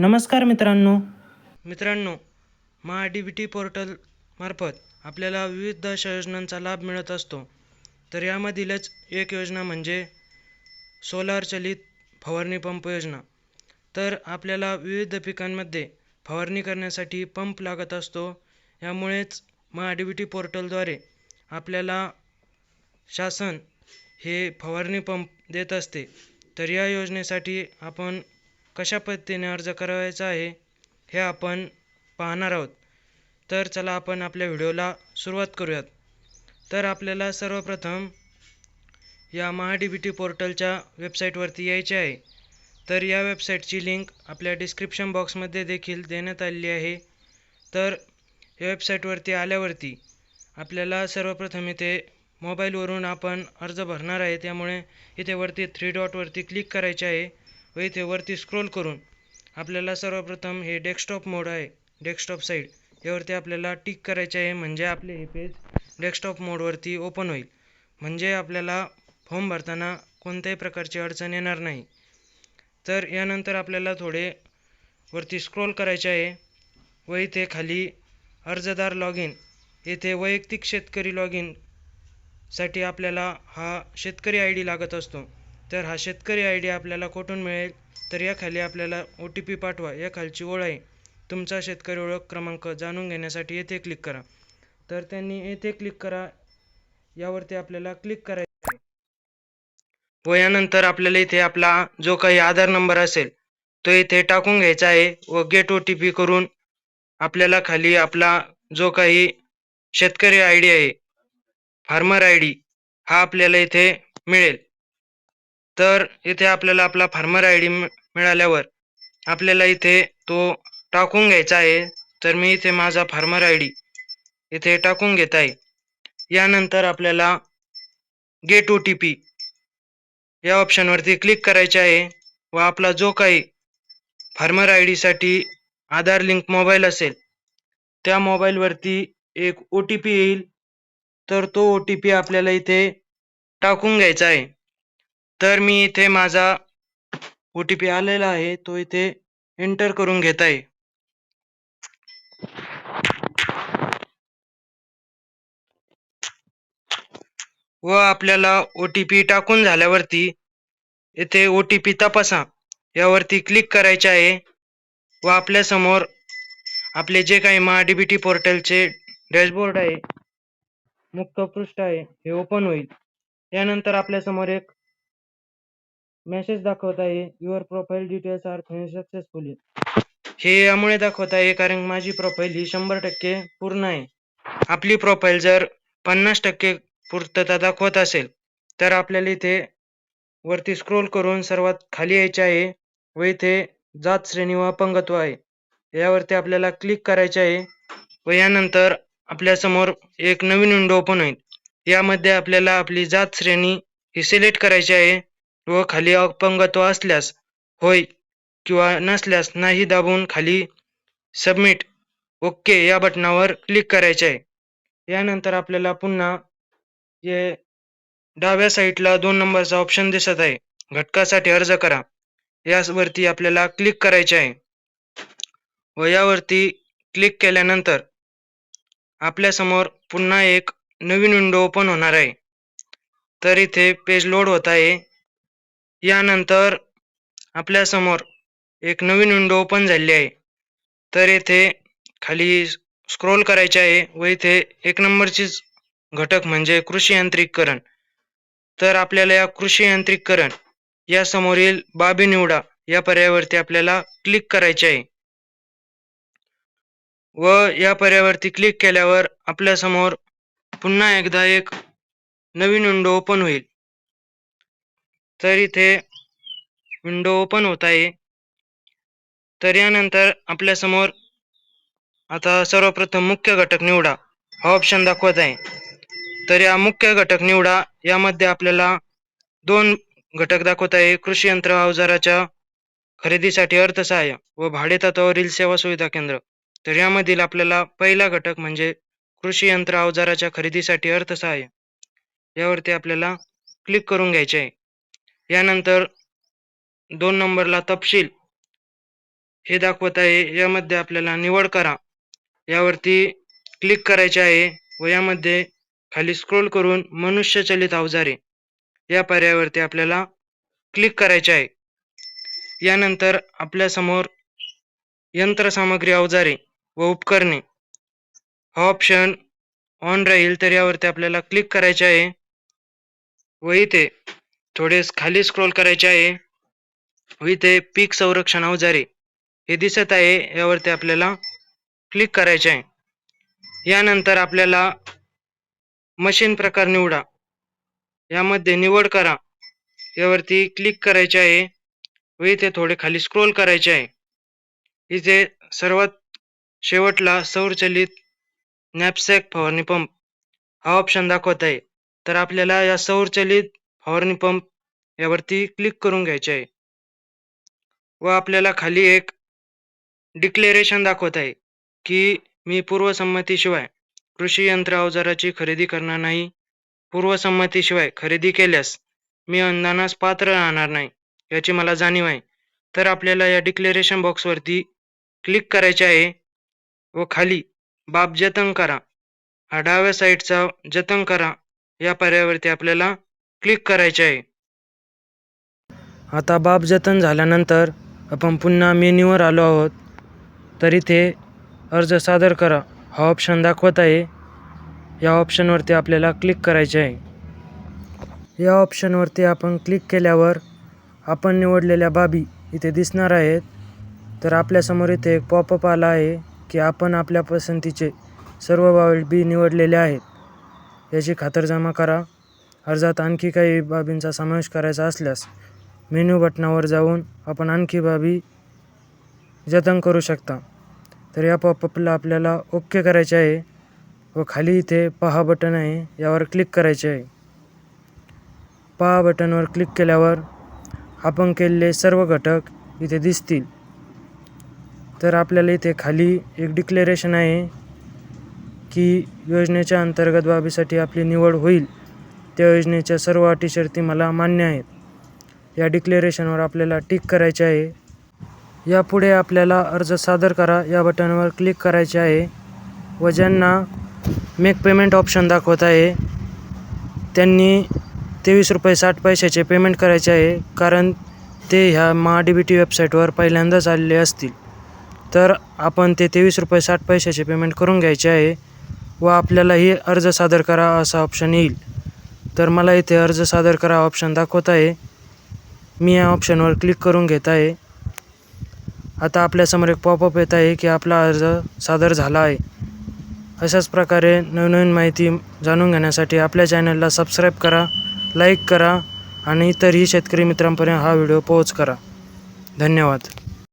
नमस्कार मित्रांनो. मित्रांनो Maha D B T portal मार्फत आपल्याला विविध अशा योजनांचा लाभ मिळत असतो. तर यामधीलच एक योजना म्हणजे सोलार चलित फवारणी पंप योजना. तर आपल्याला विविध पिकांमध्ये फवारणी करण्यासाठी पंप लागत असतो. यामुळेच महा डी बी टी पोर्टलद्वारे आपल्याला शासन हे फवारणी पंप देत असते. तर या योजनेसाठी आपण कशा पद्धतीने अर्ज करायचा आहे हे आपण पाहणार आहोत. तर चला आपण आपल्या व्हिडिओला सुरुवात करूयात. तर आपल्याला सर्वप्रथम या महा डी बी टी पोर्टलच्या वेबसाईटवरती यायचे आहे. तर या वेबसाईटची लिंक आपल्या डिस्क्रिप्शन बॉक्समध्ये देखील देण्यात आलेली आहे. तर या वेबसाईटवरती आल्यावरती आपल्याला सर्वप्रथम इथे मोबाईलवरून आपण अर्ज भरणार आहे. त्यामुळे इथे वरती थ्री डॉटवरती क्लिक करायचे आहे. व इथे वरती स्क्रोल करून आपल्याला सर्वप्रथम हे डेस्कटॉप मोड आहे. डेस्कटॉप साईड यावरती आपल्याला टिक करायचे आहे. म्हणजे आपले हे पेज डेस्कटॉप मोडवरती ओपन होईल. म्हणजे आपल्याला फॉर्म भरताना कोणत्याही प्रकारची अडचण येणार नाही. तर यानंतर आपल्याला थोडे वरती स्क्रोल करायचे आहे. व इथे खाली अर्जदार लॉग इन येथे वैयक्तिक शेतकरी लॉग इनसाठी आपल्याला हा शेतकरी आय डी लागत असतो. तर हा शेतकरी आय डी आपल्याला कुठून मिळेल? तर याखाली आपल्याला ओ टी पी पाठवा. या खालची ओळ आहे. तुमचा शेतकरी ओळख क्रमांक जाणून घेण्यासाठी येथे क्लिक करा. तर त्यांनी येथे क्लिक करा. यावरती आपल्याला क्लिक करायचं आहे व यानंतर आपल्याला इथे आपला जो काही आधार नंबर असेल तो इथे टाकून घ्यायचा आहे व गेट ओ टी पी करून आपल्याला खाली आपला जो काही शेतकरी आय डी आहे फार्मर आय डी हा आपल्याला इथे मिळेल. तर इथे आपल्याला आपला फार्मर आय डी मिळाल्यावर आपल्याला इथे तो टाकून घ्यायचा आहे. तर मी इथे माझा फार्मर आय डी इथे टाकून घेत आहे. यानंतर आपल्याला गेट ओ टी पी या ऑप्शनवरती क्लिक करायचे आहे व आपला जो काही फार्मर आय डीसाठी आधार लिंक मोबाईल असेल त्या मोबाईलवरती एक ओ टी पी येईल. तर तो ओ टी पी आपल्याला इथे टाकून घ्यायचा आहे. तर मी इथे माझा ओ टी पी आलेला आहे. तो इथे एंटर करून घेत आहे. व आपल्याला ओ टी पी टाकून झाल्यावरती येथे ओ टी पी तपासा. यावरती क्लिक करायचे आहे. व आपल्यासमोर आपले जे काही महा डी बी टी पोर्टलचे डॅशबोर्ड आहे मुख्य पृष्ठ आहे हे ओपन होईल. त्यानंतर आपल्यासमोर एक मेसेज दाखवत आहे. Your profile details are successfully हे यामुळे दाखवत आहे कारण माझी प्रोफाईल ही शंभर टक्के पूर्ण आहे. आपली प्रोफाईल जर पन्नास टक्के पूर्तता दाखवत असेल तर आपल्याला इथे वरती स्क्रोल करून सर्वात खाली यायचे आहे व इथे जात श्रेणी व अपंगत्व आहे. यावरती आपल्याला क्लिक करायचे आहे व यानंतर आपल्यासमोर एक नवीन विंडो ओपन होईल. यामध्ये आपल्याला आपली जात श्रेणी ही सिलेक्ट करायची आहे. व खाली अपंगत्व असल्यास होय किंवा नसल्यास नाही दाबून खाली सबमिट ओके या बटनावर क्लिक करायचे आहे. यानंतर आपल्याला पुन्हा हे डाव्या साईडला दोन नंबरचा ऑप्शन दिसत आहे. घटकासाठी अर्ज करा. यावरती आपल्याला क्लिक करायचे आहे. व यावरती क्लिक केल्यानंतर आपल्यासमोर पुन्हा एक नवीन विंडो ओपन होणार आहे. तर इथे पेज लोड होत आहे. यानंतर आपल्यासमोर एक नवीन विंडो ओपन झाली आहे. तर येथे खाली स्क्रोल करायचे आहे व इथे एक नंबरचीच घटक म्हणजे कृषी यांत्रिकरण तर आपल्याला या कृषी यांत्रिकरण या समोरील बाबी निवडा. या पर्यायावरती आपल्याला क्लिक करायचे आहे. व या पर्यायावरती क्लिक केल्यावर आपल्यासमोर पुन्हा एकदा एक नवीन विंडो ओपन होईल. तर इथे विंडो ओपन होत आहे. तर यानंतर आपल्यासमोर आता सर्वप्रथम मुख्य घटक निवडा. हा ऑप्शन दाखवत आहे. तर या मुख्य घटक निवडा. यामध्ये आपल्याला दोन घटक दाखवत आहे. कृषी यंत्र अवजाराच्या खरेदीसाठी अर्थसहाय्य व भाडेतत्वावरील सेवा सुविधा केंद्र. तर यामधील आपल्याला पहिला घटक म्हणजे कृषी यंत्र अवजाराच्या खरेदीसाठी अर्थसहाय्य. यावरती आपल्याला क्लिक करून घ्यायचे आहे. यानंतर दोन नंबरला तपशील हे दाखवत आहे. यामध्ये आपल्याला निवड करा. यावरती क्लिक करायचे आहे व यामध्ये खाली स्क्रोल करून मनुष्यचलित अवजारे या पर्यायावरती आपल्याला क्लिक करायचे आहे. यानंतर आपल्यासमोर यंत्रसामग्री अवजारे व उपकरणे. हा ऑप्शन ऑन राहील तर यावरती आपल्याला क्लिक करायचे आहे व इथे थोडे खाली स्क्रोल करायचे आहे. व इथे पीक संरक्षण अवजारे हे दिसत आहे. यावरती आपल्याला क्लिक करायचे आहे. यानंतर आपल्याला मशीन प्रकार निवडा. यामध्ये निवड करा. यावरती क्लिक करायचे आहे. व इथे थोडे खाली स्क्रोल करायचे आहे. इथे सर्वात शेवटला सौरचलित नॅपसॅक फवारणी पंप हा ऑप्शन दाखवत आहे. तर आपल्याला या सौरचलित फवारणी पंप यावरती क्लिक करून घ्यायचे आहे. व आपल्याला खाली एक डिक्लेरेशन दाखवत आहे की मी पूर्वसंमतीशिवाय कृषी यंत्र अवजाराची खरेदी करणार नाही. पूर्वसंमतीशिवाय खरेदी केल्यास मी अनुदानास पात्र राहणार नाही याची मला जाणीव आहे. तर आपल्याला या डिक्लेरेशन बॉक्सवरती क्लिक करायचे आहे व खाली बाब जतन करा. हा डाव्या साईडचा जतन करा. या पर्यायावरती आपल्याला क्लिक करायचे आहे. आता बाब जतन झाल्यानंतर आपण पुन्हा मेन्यूवर आलो आहोत. तर इथे अर्ज सादर करा. हा ऑप्शन दाखवत आहे. या ऑप्शनवरती आपल्याला क्लिक करायचे आहे. या ऑप्शनवरती आपण क्लिक केल्यावर आपण निवडलेल्या बाबी इथे दिसणार आहेत. तर आपल्यासमोर इथे एक पॉपअप आला आहे की आपण आपल्या पसंतीचे सर्व बाबी निवडलेले आहेत. याची खातरजमा करा. अर्जात आणखी काही बाबींचा समावेश करायचा असल्यास मेन्यू बटनावर जाऊन आपण आणखी बाबी जतन करू शकता. तर या पॉपअपला आपल्याला ओके करायचे आहे व खाली इथे पहा बटन आहे यावर क्लिक करायचे आहे. पहा बटनवर क्लिक केल्यावर आपण केलेले सर्व घटक इथे दिसतील. तर आपल्याला इथे खाली एक डिक्लेरेशन आहे की योजनेच्या अंतर्गत बाबीसाठी आपली निवड होईल. त्या योजनेच्या सर्व अटी शर्ती मला मान्य आहेत. या डिक्लेरेशनवर आपल्याला टिक करायचे आहे. यापुढे आपल्याला अर्ज सादर करा या बटनवर क्लिक करायचे आहे व ज्यांना मेक पेमेंट ऑप्शन दाखवत आहे त्यांनी तेवीस रुपये साठ पैशाचे पेमेंट करायचे आहे कारण ते ह्या महा डी बी टी वेबसाईटवर पहिल्यांदाच आलेले असतील. तर आपण ते तेवीस रुपये साठ पैशाचे पेमेंट करून घ्यायचे आहे व आपल्यालाही अर्ज सादर करा असा ऑप्शन येईल. तर मला इथे अर्ज सादर करा ऑप्शन दाखवत आहे. मी या ऑप्शनवर क्लिक करून घेत आहे. आता आपल्यासमोर एक पॉपअप येत आहे की आपला अर्ज सादर झाला आहे. अशाच प्रकारे नवनवीन माहिती जाणून घेण्यासाठी आपल्या चॅनलला सबस्क्राईब करा लाईक करा आणि इतरही शेतकरी मित्रांपर्यंत हा व्हिडिओ पोहोच करा. धन्यवाद.